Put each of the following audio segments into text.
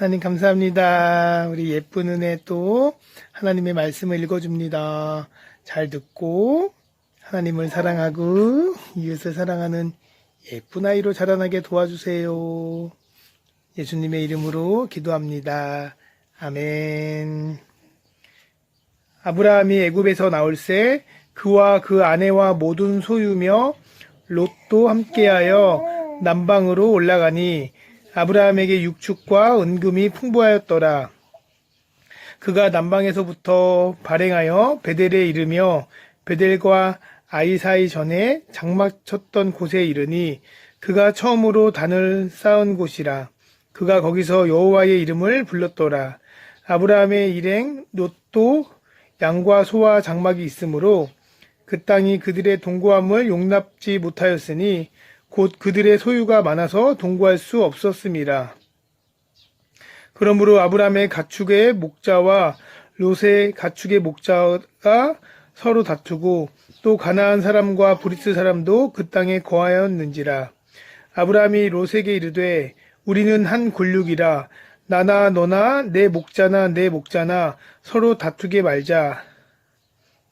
하나님 감사합니다. 우리 예쁜 은혜 또 하나님의 말씀을 읽어줍니다. 잘 듣고 하나님을 사랑하고 이웃을 사랑하는 예쁜 아이로 자라나게 도와주세요. 예수님의 이름으로 기도합니다. 아멘. 아브라함이 애굽에서 나올 새 그와 그 아내와 모든 소유며 롯도 함께하여 남방으로 올라가니 아브라함에게 육축과 은금이 풍부하였더라. 그가 남방에서부터 발행하여 베델에 이르며 베델과 아이 사이 전에 장막 쳤던 곳에 이르니 그가 처음으로 단을 쌓은 곳이라. 그가 거기서 여호와의 이름을 불렀더라. 아브라함의 일행 롯도 양과 소와 장막이 있으므로 그 땅이 그들의 동거함을 용납지 못하였으니 곧 그들의 소유가 많아서 동거할 수 없었음이라. 그러므로 아브라함의 가축의 목자와 롯의 가축의 목자가 서로 다투고 또 가나안 사람과 브리스 사람도 그 땅에 거하였는지라. 아브라함이 롯에게 이르되 우리는 한 골육이라 나나 너나 내 목자나 내 목자나 서로 다투게 말자.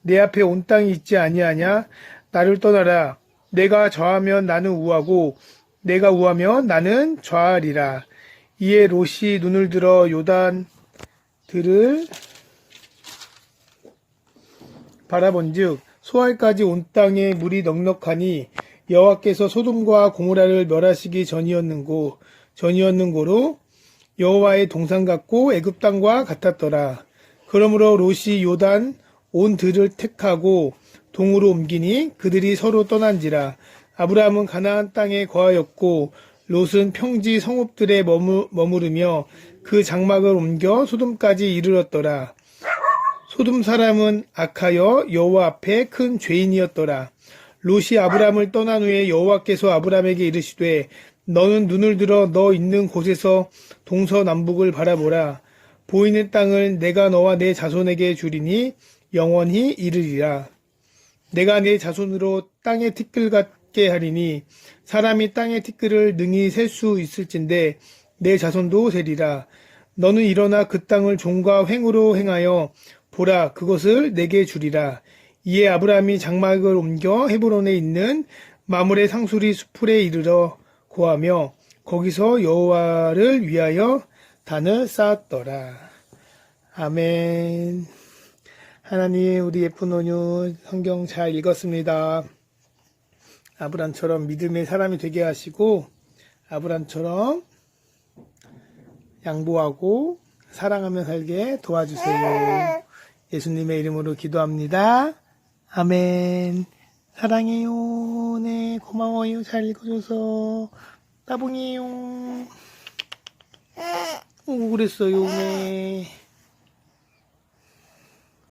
내 앞에 온 땅이 있지 아니하냐? 나를 떠나라. 내가 좌하면 나는 우하고 내가 우하면 나는 좌하리라. 이에 롯이 눈을 들어 요단 들을 바라본즉 소알까지 온 땅에 물이 넉넉하니 여호와께서 소돔과 고모라를 멸하시기 전이었는고 전이었는고로 여호와의 동산 같고 애굽 땅과 같았더라. 그러므로 롯이 요단 온 들을 택하고 동으로 옮기니 그들이 서로 떠난지라 아브라함은 가나안 땅에 거하였고 롯은 평지 성읍들에 머무, 머무르며 그 장막을 옮겨 소돔까지 이르렀더라. 소돔 사람은 악하여 여호와 앞에 큰 죄인이었더라. 롯이 아브람을 떠난 후에 여호와께서 아브람에게 이르시되 너는 눈을 들어 너 있는 곳에서 동서남북을 바라보라. 보이는 땅을 내가 너와 내 자손에게 주리니 영원히 이르리라. 내가 내 자손으로 땅의 티끌 같게 하리니 사람이 땅의 티끌을 능히 셀 수 있을진데 내 자손도 세리라. 너는 일어나 그 땅을 종과 횡으로 행하여 보라 그것을 내게 주리라. 이에 아브라함이 장막을 옮겨 헤브론에 있는 마물의 상수리 수풀에 이르러 고하며 거기서 여호와를 위하여 단을 쌓았더라. 아멘. 하나님 우리 예쁜 온유 성경 잘 읽었습니다. 아브람처럼 믿음의 사람이 되게 하시고 아브람처럼 양보하고 사랑하며 살게 도와주세요. 예수님의 이름으로 기도합니다. 아멘. 사랑해요. 네, 고마워요. 잘 읽어줘서. 따봉이에요. 오, 그랬어요. 네.